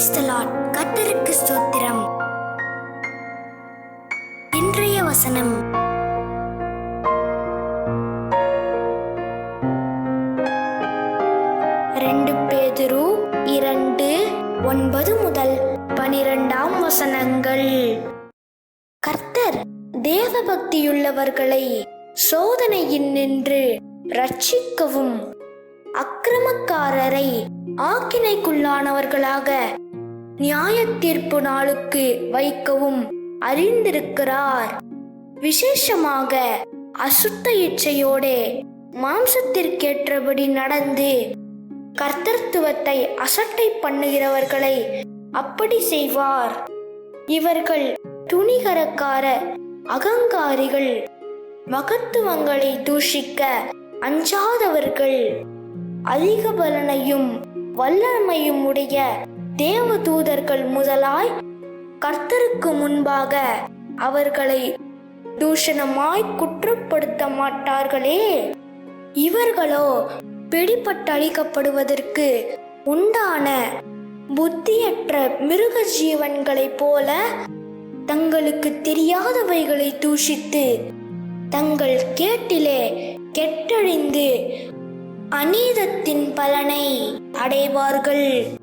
கத்தருக்கு ஸ்தோத்திரம். இன்றைய வசனம். ரெண்டு பேதுரு இரண்டு ஒன்பது முதல் பனிரெண்டாம் வசனங்கள். கர்த்தர் தேவ பக்தியுள்ளவர்களை சோதனையின் நின்று ரட்சிக்கவும் அக்கிரமக்காரரை ஆக்கினைக்குள்ளானவர்களாக நியாய தீர்ப்பு நாளுக்கு வைக்கவும் அறிந்திருக்கிறார். விசேஷமாக அசுத்த இச்சையோடே மாம்சத்திற்கேற்றபடி நடந்து கர்த்தத்துவத்தை அசட்டை பண்ணுகிறவர்களை அப்படி செய்வார். இவர்கள் துணிகரக்கார அகங்காரிகள் மகத்துவங்களை தூஷிக்க அஞ்சாதவர்கள். அதிக பலனையும் வல்லமையும் உடைய தேவதூதர்கள் முதலாய் கர்த்தருக்கு முன்பாக அவர்களை தூஷணமாய் குற்றப்படுத்த மாட்டார்களே. இவர்களோ பிடிபட்டழிக்கப்படுவதற்கு உண்டான புத்தியற்ற மிருக ஜீவன்களைப் போல தங்களுக்கு தெரியாதவைகளை தூஷித்து தங்கள் கேட்டிலே கெட்டழிந்து அநீதத்தின் பலனை அடைவார்கள்.